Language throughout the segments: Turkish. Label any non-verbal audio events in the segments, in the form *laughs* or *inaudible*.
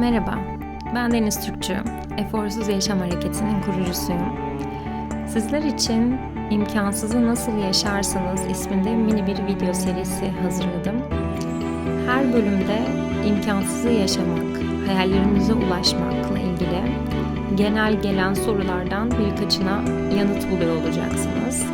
Merhaba, ben Deniz Türkçü, Eforsuz Yaşam Hareketi'nin kurucusuyum. Sizler için İmkansızı Nasıl Yaşarsınız isminde mini bir video serisi hazırladım. Her bölümde imkansızı yaşamak, hayallerimize ulaşmakla ilgili genel gelen sorulardan birkaçına yanıt buluyor olacaksınız.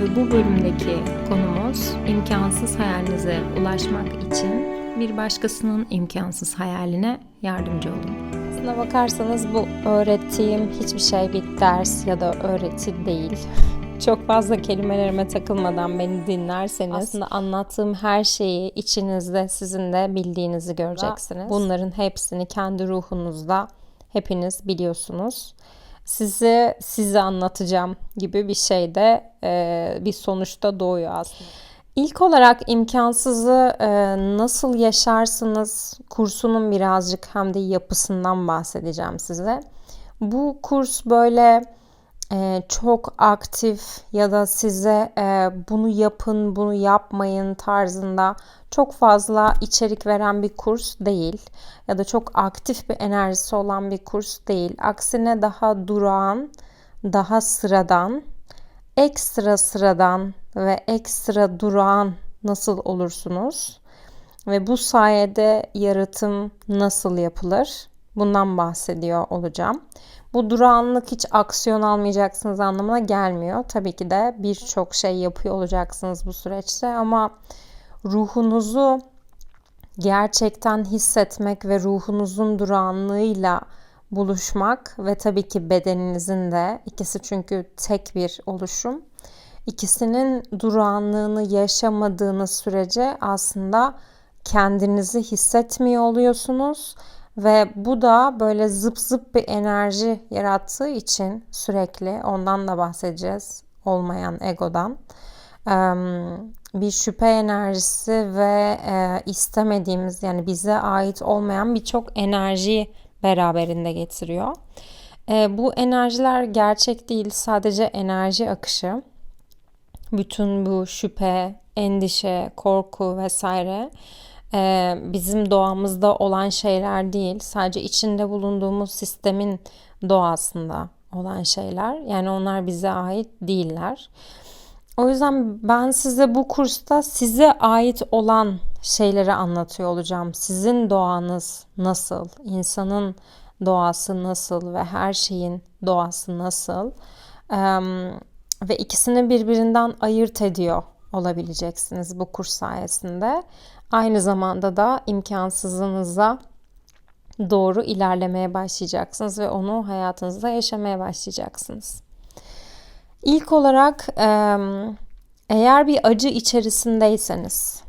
Ve bu bölümdeki konumuz imkansız hayalinize ulaşmak için bir başkasının imkansız hayaline yardımcı olun. Aslına bakarsanız bu öğrettiğim hiçbir şey bir ders ya da öğreti değil. *laughs* Çok fazla kelimelerime takılmadan beni dinlerseniz aslında anlattığım her şeyi içinizde sizin de bildiğinizi göreceksiniz. Bunların hepsini kendi ruhunuzda hepiniz biliyorsunuz. Sizi size anlatacağım gibi bir şey de e, bir sonuçta doğuyor aslında. İlk olarak imkansızı e, nasıl yaşarsınız kursunun birazcık hem de yapısından bahsedeceğim size. Bu kurs böyle e, çok aktif ya da size e, bunu yapın, bunu yapmayın tarzında çok fazla içerik veren bir kurs değil ya da çok aktif bir enerjisi olan bir kurs değil. Aksine daha durağan, daha sıradan, ekstra sıradan ve ekstra durağan nasıl olursunuz? Ve bu sayede yaratım nasıl yapılır? Bundan bahsediyor olacağım. Bu durağanlık hiç aksiyon almayacaksınız anlamına gelmiyor. Tabii ki de birçok şey yapıyor olacaksınız bu süreçte ama ruhunuzu gerçekten hissetmek ve ruhunuzun durağanlığıyla buluşmak ve tabii ki bedeninizin de ikisi çünkü tek bir oluşum. İkisinin durağanlığını yaşamadığınız sürece aslında kendinizi hissetmiyor oluyorsunuz ve bu da böyle zıp zıp bir enerji yarattığı için sürekli ondan da bahsedeceğiz olmayan egodan bir şüphe enerjisi ve istemediğimiz yani bize ait olmayan birçok enerji beraberinde getiriyor. Bu enerjiler gerçek değil sadece enerji akışı. Bütün bu şüphe, endişe, korku vesaire e, bizim doğamızda olan şeyler değil. Sadece içinde bulunduğumuz sistemin doğasında olan şeyler. Yani onlar bize ait değiller. O yüzden ben size bu kursta size ait olan şeyleri anlatıyor olacağım. Sizin doğanız nasıl, insanın doğası nasıl ve her şeyin doğası nasıl ee, ve ikisini birbirinden ayırt ediyor olabileceksiniz bu kurs sayesinde. Aynı zamanda da imkansızınıza doğru ilerlemeye başlayacaksınız ve onu hayatınızda yaşamaya başlayacaksınız. İlk olarak eğer bir acı içerisindeyseniz,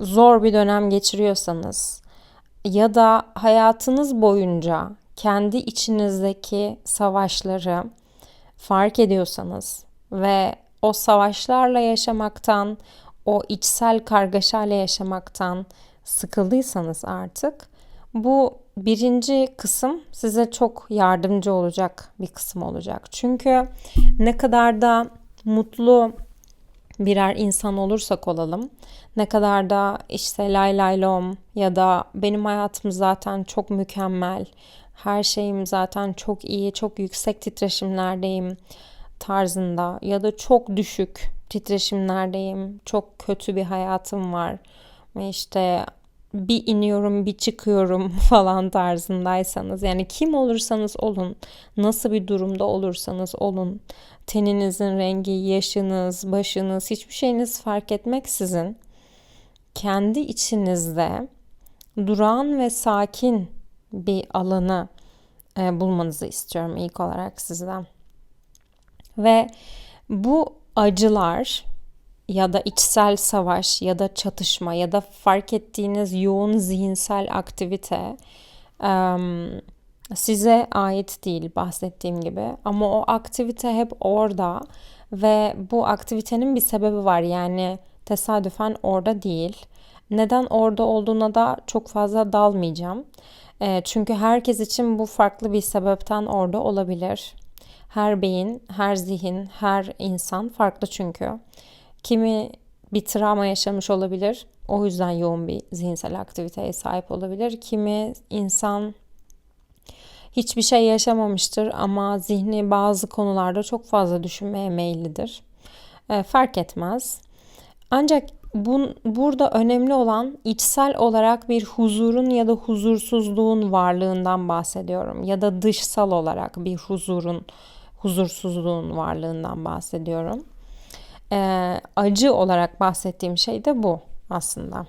zor bir dönem geçiriyorsanız ya da hayatınız boyunca kendi içinizdeki savaşları fark ediyorsanız ve o savaşlarla yaşamaktan, o içsel kargaşayla yaşamaktan sıkıldıysanız artık bu birinci kısım size çok yardımcı olacak bir kısım olacak. Çünkü ne kadar da mutlu birer insan olursak olalım, ne kadar da işte lay lay lom ya da benim hayatım zaten çok mükemmel, her şeyim zaten çok iyi, çok yüksek titreşimlerdeyim tarzında ya da çok düşük titreşimlerdeyim, çok kötü bir hayatım var ve işte bir iniyorum bir çıkıyorum *laughs* falan tarzındaysanız yani kim olursanız olun nasıl bir durumda olursanız olun teninizin rengi yaşınız başınız hiçbir şeyiniz fark etmeksizin kendi içinizde duran ve sakin bir alanı e, bulmanızı istiyorum ilk olarak sizden. Ve bu acılar ya da içsel savaş ya da çatışma ya da fark ettiğiniz yoğun zihinsel aktivite size ait değil bahsettiğim gibi ama o aktivite hep orada ve bu aktivitenin bir sebebi var yani tesadüfen orada değil. Neden orada olduğuna da çok fazla dalmayacağım. Çünkü herkes için bu farklı bir sebepten orada olabilir. Her beyin, her zihin, her insan farklı çünkü. Kimi bir travma yaşamış olabilir. o yüzden yoğun bir zihinsel aktiviteye sahip olabilir. Kimi insan hiçbir şey yaşamamıştır ama zihni bazı konularda çok fazla düşünmeye meyillidir. E, fark etmez. Ancak bun, burada önemli olan içsel olarak bir huzurun ya da huzursuzluğun varlığından bahsediyorum. Ya da dışsal olarak bir huzurun, huzursuzluğun varlığından bahsediyorum. E, acı olarak bahsettiğim şey de bu aslında.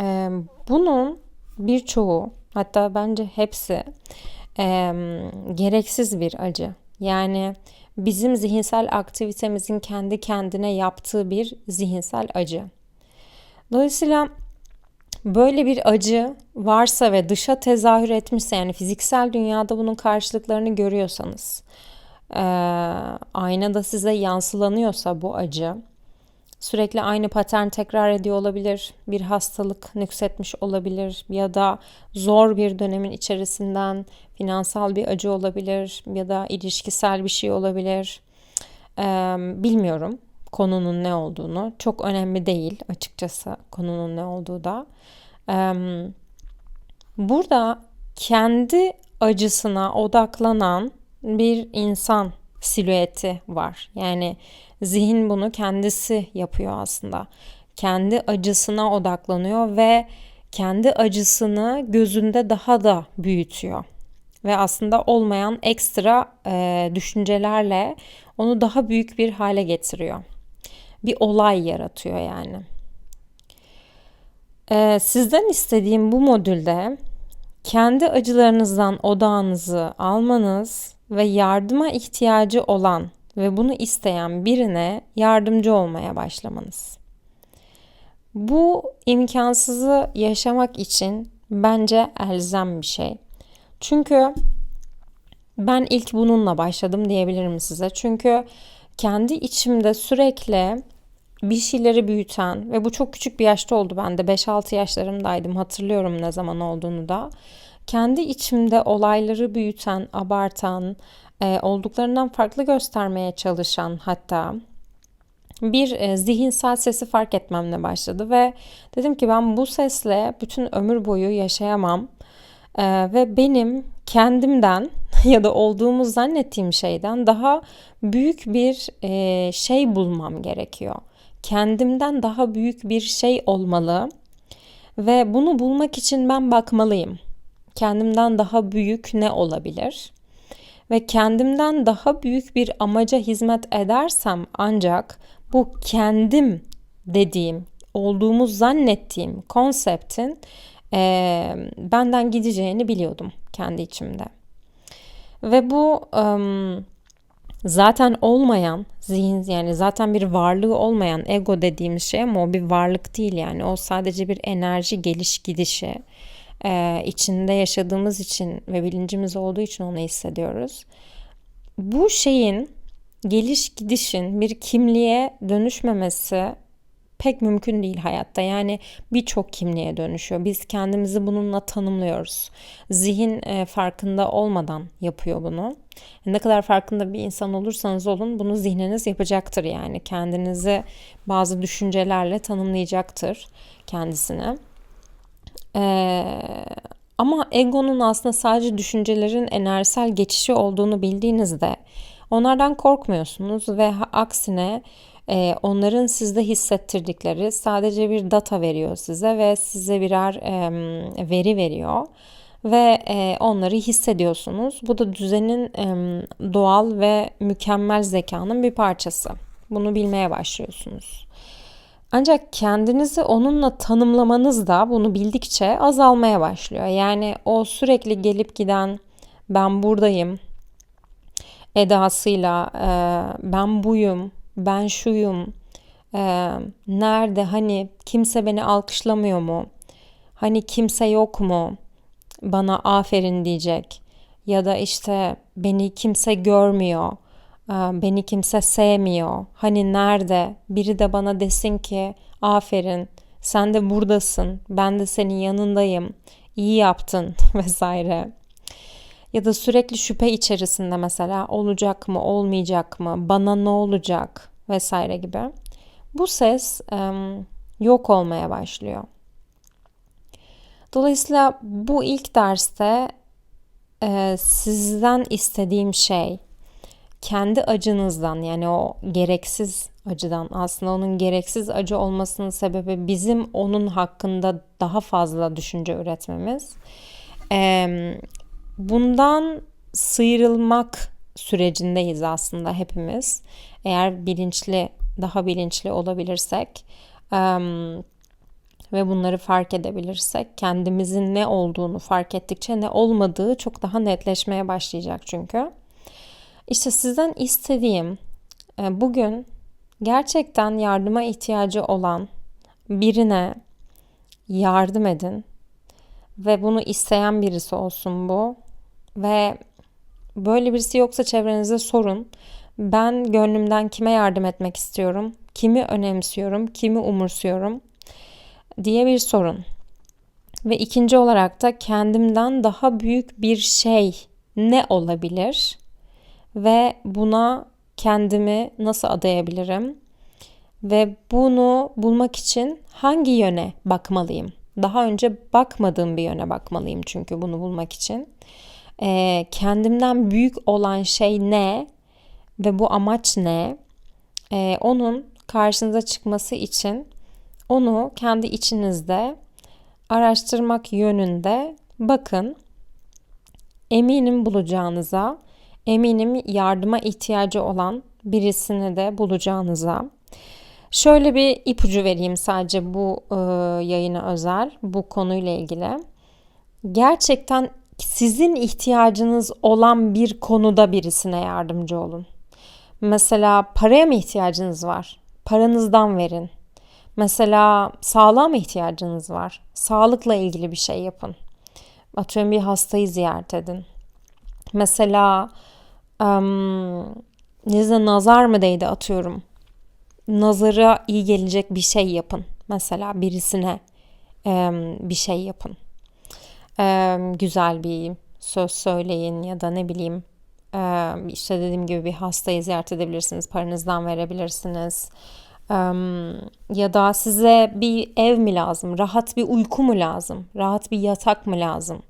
E, bunun birçoğu hatta bence hepsi e, gereksiz bir acı. Yani bizim zihinsel aktivitemizin kendi kendine yaptığı bir zihinsel acı. Dolayısıyla böyle bir acı varsa ve dışa tezahür etmişse yani fiziksel dünyada bunun karşılıklarını görüyorsanız, e, aynada size yansılanıyorsa bu acı, sürekli aynı patern tekrar ediyor olabilir, bir hastalık nüksetmiş olabilir ya da zor bir dönemin içerisinden finansal bir acı olabilir ya da ilişkisel bir şey olabilir. Ee, bilmiyorum konunun ne olduğunu. Çok önemli değil açıkçası konunun ne olduğu da. Ee, burada kendi acısına odaklanan bir insan silüeti var. Yani zihin bunu kendisi yapıyor aslında. Kendi acısına odaklanıyor ve kendi acısını gözünde daha da büyütüyor. Ve aslında olmayan ekstra e, düşüncelerle onu daha büyük bir hale getiriyor. Bir olay yaratıyor yani. E, sizden istediğim bu modülde kendi acılarınızdan odağınızı almanız ve yardıma ihtiyacı olan ve bunu isteyen birine yardımcı olmaya başlamanız. Bu imkansızı yaşamak için bence elzem bir şey. Çünkü ben ilk bununla başladım diyebilirim size. Çünkü kendi içimde sürekli bir şeyleri büyüten ve bu çok küçük bir yaşta oldu bende 5-6 yaşlarımdaydım hatırlıyorum ne zaman olduğunu da kendi içimde olayları büyüten, abartan, e, olduklarından farklı göstermeye çalışan hatta bir e, zihinsel sesi fark etmemle başladı ve dedim ki ben bu sesle bütün ömür boyu yaşayamam e, ve benim kendimden *laughs* ya da olduğumu zannettiğim şeyden daha büyük bir e, şey bulmam gerekiyor. Kendimden daha büyük bir şey olmalı ve bunu bulmak için ben bakmalıyım. Kendimden daha büyük ne olabilir? ve kendimden daha büyük bir amaca hizmet edersem ancak bu kendim dediğim, olduğumu zannettiğim konseptin e, benden gideceğini biliyordum kendi içimde. Ve bu e, zaten olmayan zihin yani zaten bir varlığı olmayan ego dediğimiz şey ama o bir varlık değil yani o sadece bir enerji geliş gidişi e, içinde yaşadığımız için ve bilincimiz olduğu için onu hissediyoruz. Bu şeyin geliş gidişin bir kimliğe dönüşmemesi pek mümkün değil hayatta. Yani birçok kimliğe dönüşüyor. Biz kendimizi bununla tanımlıyoruz. Zihin e, farkında olmadan yapıyor bunu. Ne kadar farkında bir insan olursanız olun bunu zihniniz yapacaktır yani. Kendinizi bazı düşüncelerle tanımlayacaktır kendisine. Ee, ama egonun aslında sadece düşüncelerin enerjisel geçişi olduğunu bildiğinizde onlardan korkmuyorsunuz ve aksine e, onların sizde hissettirdikleri sadece bir data veriyor size ve size birer e, veri veriyor ve e, onları hissediyorsunuz. Bu da düzenin e, doğal ve mükemmel zekanın bir parçası. Bunu bilmeye başlıyorsunuz. Ancak kendinizi onunla tanımlamanız da bunu bildikçe azalmaya başlıyor. Yani o sürekli gelip giden ben buradayım edasıyla e, ben buyum, ben şuyum, e, nerede hani kimse beni alkışlamıyor mu? Hani kimse yok mu? Bana aferin diyecek ya da işte beni kimse görmüyor beni kimse sevmiyor. Hani nerede? Biri de bana desin ki aferin sen de buradasın. Ben de senin yanındayım. İyi yaptın *laughs* vesaire. Ya da sürekli şüphe içerisinde mesela olacak mı, olmayacak mı, bana ne olacak vesaire gibi. Bu ses yok olmaya başlıyor. Dolayısıyla bu ilk derste sizden istediğim şey kendi acınızdan yani o gereksiz acıdan aslında onun gereksiz acı olmasının sebebi bizim onun hakkında daha fazla düşünce üretmemiz. Bundan sıyrılmak sürecindeyiz aslında hepimiz. Eğer bilinçli, daha bilinçli olabilirsek ve bunları fark edebilirsek kendimizin ne olduğunu fark ettikçe ne olmadığı çok daha netleşmeye başlayacak çünkü. İşte sizden istediğim e, bugün gerçekten yardıma ihtiyacı olan birine yardım edin ve bunu isteyen birisi olsun bu ve böyle birisi yoksa çevrenizde sorun. Ben gönlümden kime yardım etmek istiyorum? Kimi önemsiyorum? Kimi umursuyorum? diye bir sorun. Ve ikinci olarak da kendimden daha büyük bir şey ne olabilir? Ve buna kendimi nasıl adayabilirim? Ve bunu bulmak için hangi yöne bakmalıyım? Daha önce bakmadığım bir yöne bakmalıyım çünkü bunu bulmak için. Ee, kendimden büyük olan şey ne? Ve bu amaç ne? Ee, onun karşınıza çıkması için onu kendi içinizde araştırmak yönünde bakın. Eminim bulacağınıza, eminim yardıma ihtiyacı olan birisini de bulacağınıza. Şöyle bir ipucu vereyim sadece bu e, yayına özel, bu konuyla ilgili. Gerçekten sizin ihtiyacınız olan bir konuda birisine yardımcı olun. Mesela paraya mı ihtiyacınız var? Paranızdan verin. Mesela sağlığa mı ihtiyacınız var? Sağlıkla ilgili bir şey yapın. Atıyorum bir hastayı ziyaret edin. Mesela size nazar mı değdi atıyorum. Nazara iyi gelecek bir şey yapın. Mesela birisine bir şey yapın. Güzel bir söz söyleyin ya da ne bileyim işte dediğim gibi bir hastayı ziyaret edebilirsiniz. Paranızdan verebilirsiniz ya da size bir ev mi lazım, rahat bir uyku mu lazım, rahat bir yatak mı lazım?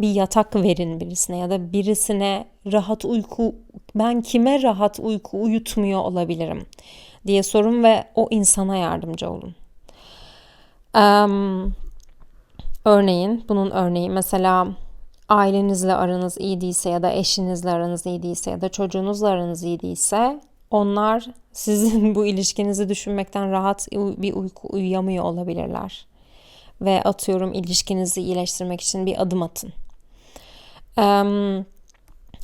Bir yatak verin birisine ya da birisine rahat uyku, ben kime rahat uyku uyutmuyor olabilirim diye sorun ve o insana yardımcı olun. Um, örneğin, bunun örneği mesela ailenizle aranız iyi değilse ya da eşinizle aranız iyi değilse ya da çocuğunuzla aranız iyi değilse onlar sizin *laughs* bu ilişkinizi düşünmekten rahat bir uyku uyuyamıyor olabilirler. Ve atıyorum ilişkinizi iyileştirmek için bir adım atın.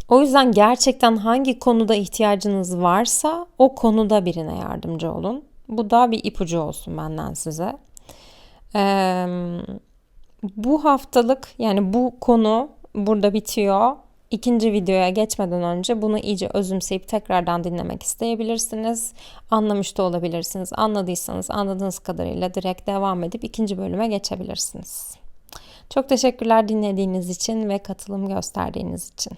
O yüzden gerçekten hangi konuda ihtiyacınız varsa o konuda birine yardımcı olun. Bu da bir ipucu olsun benden size. bu haftalık yani bu konu burada bitiyor. İkinci videoya geçmeden önce bunu iyice özümseyip tekrardan dinlemek isteyebilirsiniz. Anlamış da olabilirsiniz. Anladıysanız anladığınız kadarıyla direkt devam edip ikinci bölüme geçebilirsiniz. Çok teşekkürler dinlediğiniz için ve katılım gösterdiğiniz için.